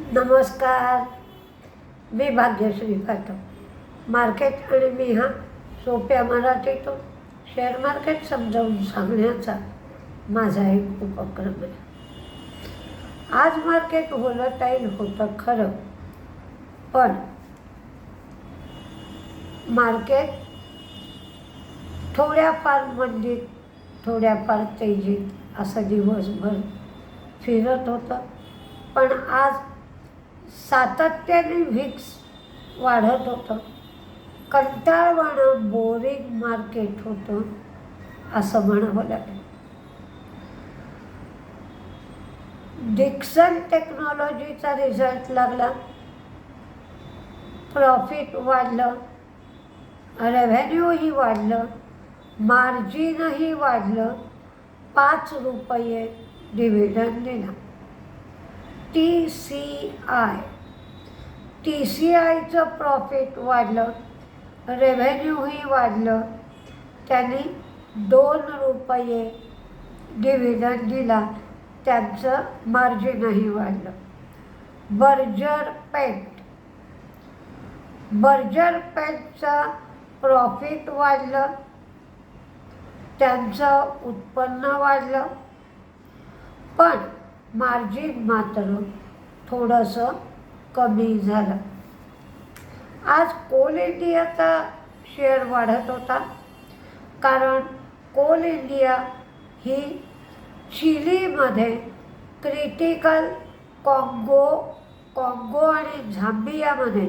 नमस्कार. मी भाग्यश्री पाठव मार्केट आणि मी हा सोप्या मराठीतून शेअर मार्केट समजावून सांगण्याचा माझा एक उपक्रम आहे. आज मार्केट होलटाईल होतं खरं पण मार्केट थोड्याफार मंदीत थोड्याफार तेजीत असं दिवसभर फिरत होतं. पण आज सातत्याने व्हिक्स वाढत होतं. कंटाळवाणं बोरिंग मार्केट होतं असं म्हणावं लागेल. डिक्सन टेक्नॉलॉजीचा रिझल्ट लागला. प्रॉफिट वाढलं. रेव्हेन्यूही वाढलं. मार्जिनही वाढलं. पाच रुपये डिव्हिडंड दिला. T C I T C आयचं profit वाढलं. रेव्हेन्यूही वाढलं. त्यांनी दोन रुपये डिव्हिडंड दिला. त्यांचं मार्जिनही वाढलं. बर्जर पेंट बर्जर पेंटचं प्रॉफिट वाढलं. त्यांचं उत्पन्न वाढलं. पण मार्जिन मात्र थोडंसं कमी झालं. आज कोल इंडियाचा शेअर वाढत होता. कारण कोल इंडिया ही चिलीमध्ये क्रिटिकल कॉंगो कॉंगो आणि झांबियामध्ये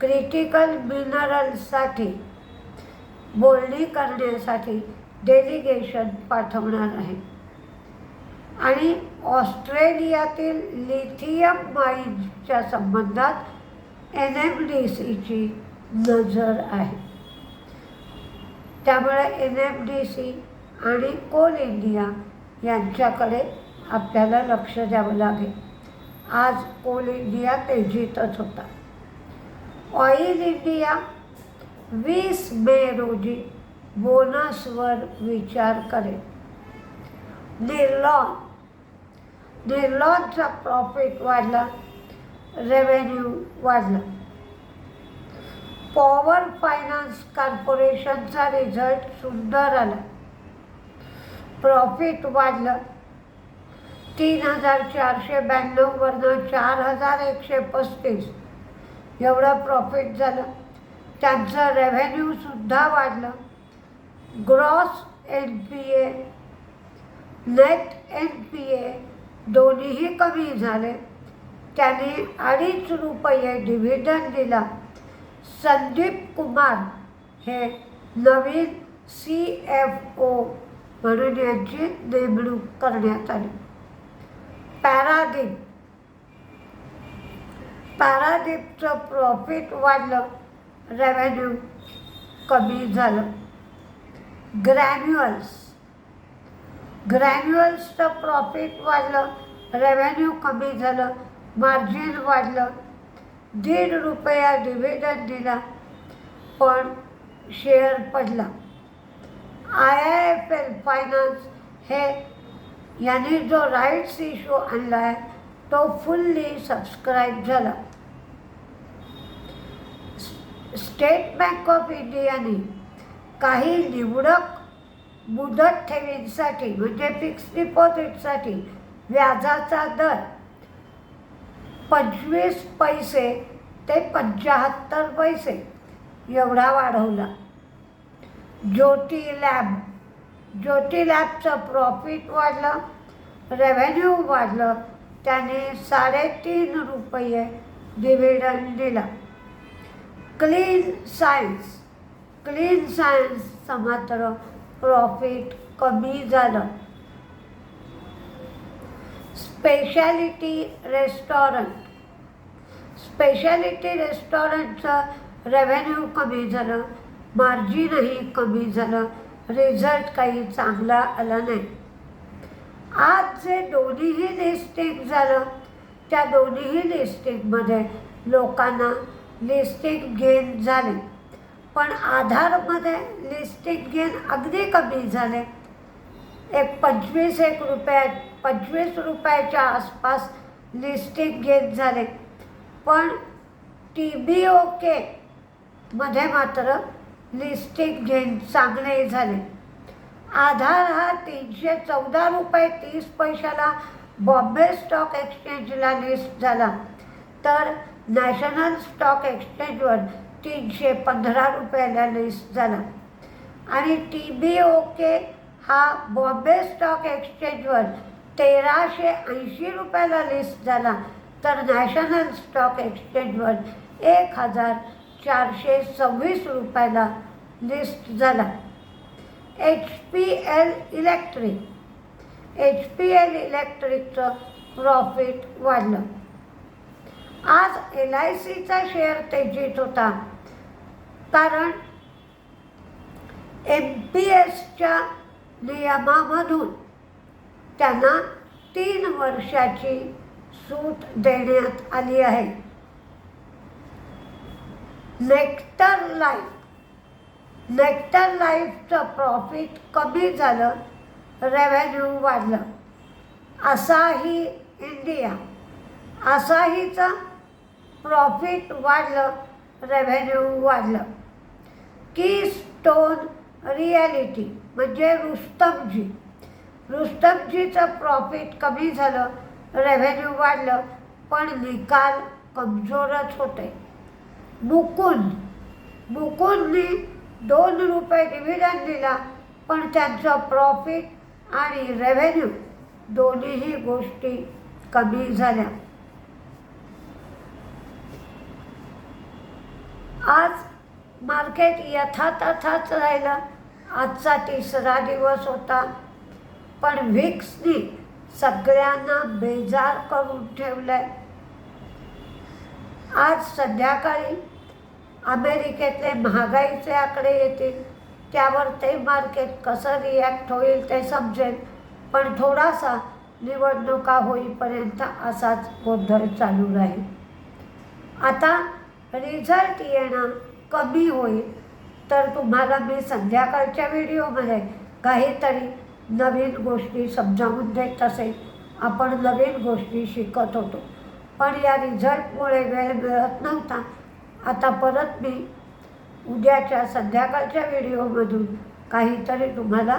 क्रिटिकल मिनरल्ससाठी बोलणी करण्यासाठी डेलिगेशन पाठवणार आहे. आणि ऑस्ट्रेलियातील लिथियम माईन्सच्या संबंधात एन एम डी सीची नजर आहे. त्यामुळे एन एम डी सी आणि कोल इंडिया यांच्याकडे आपल्याला लक्ष द्यावं लागेल. आज कोल इंडिया तेजीतच होता. ऑइल इंडिया वीस मे रोजी बोनसवर विचार करेल. निर्लॉन निर्लॉनचा प्रॉफिट वाढला रेव्हेन्यू वाढला पॉवर फायनान्स कॉर्पोरेशनचा रिझल्ट सुंदर आला. प्रॉफिट वाढलं. तीन हजार चारशे ब्याण्णववरनं चार हजार एकशे पस्तीस. एवढं प्रॉफिट झालं. त्यांचं रेव्हेन्यूसुद्धा वाढलं. Gross N P A net N P A दोन्हीही कमी झाले. त्याने अडीच रुपये डिव्हिडंड दिला. संदीप कुमार हे नवीन सी एफ ओ म्हणून यांची नेमणूक करण्यात आली. पॅरादीप. पॅरादीपचं प्रॉफिट वाढलं. रेव्हेन्यू कमी झालं. ग्रॅन्युअल्स ग्रॅन्युअल्सचं प्रॉफिट वाढलं रेव्हेन्यू कमी झालं मार्जिन वाढलं. दीड रुपया डिव्हिडंड दिला पण शेअर पडला. I I F L finance हे यांनी जो राईट्स इश्यू आणला आहे तो फुल्ली सबस्क्राईब झाला. स्टेट बँक ऑफ इंडियाने काही निवडक मुदत ठेवींसाठी म्हणजे फिक्स डिपॉझिटसाठी व्याजाचा दर पंचवीस पैसे ते पंच्याहत्तर पैसे एवढा वाढवला. ज्योती लॅब ज्योती लॅबचं प्रॉफिट वाढलं रेव्हेन्यू वाढलं त्याने साडेतीन रुपये डिव्हिडंड दिला. क्लीन सायन्स क्लीन सायन्सचं मात्र प्रॉफिट कमी झालं. स्पेशालिटी रेस्टॉरंट स्पेशालिटी रेस्टॉरंटचं रेव्हेन्यू कमी झालं मार्जिनही कमी झालं रिझल्ट काही चांगला आला नाही. आज जे दोन्हीही लिस्टिंग झालं त्या दोन्हीही लिस्टिंगमध्ये लोकांना लिस्टिंग गेन झाले. पण आधारमध्ये लिस्टिक गेन अगदी कमी झाले. एक पंचवीस एक रुपया पंचवीस रुपयाच्या आसपास लिस्टिक गेन झाले. पण टी बी ओ के मध्ये मात्र लिस्टिक गेन चांगले झाले. आधार हा तीनशे चौदा रुपये तीस पैशाला बॉम्बे स्टॉक एक्सचेंजला लिस्ट झाला. तर नॅशनल स्टॉक एक्सचेंजवर तीनशे पंधरा रुपयाला लिस्ट झाला. आणि टी बी ओके हा बॉम्बे स्टॉक एक्सचेंजवर तेराशे ऐंशी रुपयाला लिस्ट झाला. तर नॅशनल स्टॉक एक्सचेंजवर एक हजार चारशे सव्वीस रुपयाला लिस्ट झाला. H P L electric H P L इलेक्ट्रिकचं profit वाढलं. आज एल आय सीचा शेअर तेजीत होता. कारण एम पी एसच्या नियमामधून त्यांना तीन वर्षाची सूट देण्यात आली आहे. नेक्टर लाईफ नेक्टर लाईफचं प्रॉफिट कमी झालं रेव्हेन्यू वाढलं. असाही इंडिया असाहीचं प्रॉफिट वाढलं रेव्हेन्यू वाढलं. की स्टोन रिॲलिटी म्हणजे रुस्तमजी रुस्तमजीचं प्रॉफिट कमी झालं रेव्हेन्यू वाढलं पण निकाल कमजोरच होते. मुकुंद. मुकुंदनी दोन रुपये डिव्हिडंड दिला पण त्यांचं प्रॉफिट आणि रेव्हेन्यू दोन्हीही गोष्टी कमी झाल्या. आज मार्केट यथातथाच राहिलं. आजचा तिसरा दिवस होता. पण व्हिक्सनी सगळ्यांना बेजार करून ठेवलंय. आज संध्याकाळी अमेरिकेतले महागाईचे आकडे येतील. त्यावर ते मार्केट कसं रिॲक्ट होईल ते समजेल. पण थोडासा निवडणुका होईपर्यंत असाच गोंधळ चालू राहील. आता रिझल्ट येणं कमी होईल तर तुम्हाला मी संध्याकाळच्या व्हिडिओमध्ये काहीतरी नवीन गोष्टी समजावून देत असेल. आपण नवीन गोष्टी शिकत होतो. पण या रिझल्टमुळे वेळ मिळत नव्हता. आता परत मी उद्याच्या संध्याकाळच्या व्हिडिओमधून काहीतरी तुम्हाला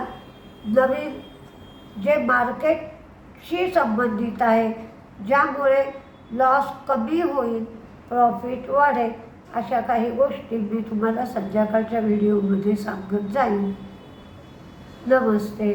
नवीन जे मार्केटशी संबंधित आहे ज्यामुळे लॉस कमी होईल प्रॉफिट वाढेल अशा काही गोष्टी मी तुम्हाला संध्याकाळच्या व्हिडिओमध्ये सांगत जाईन. नमस्ते.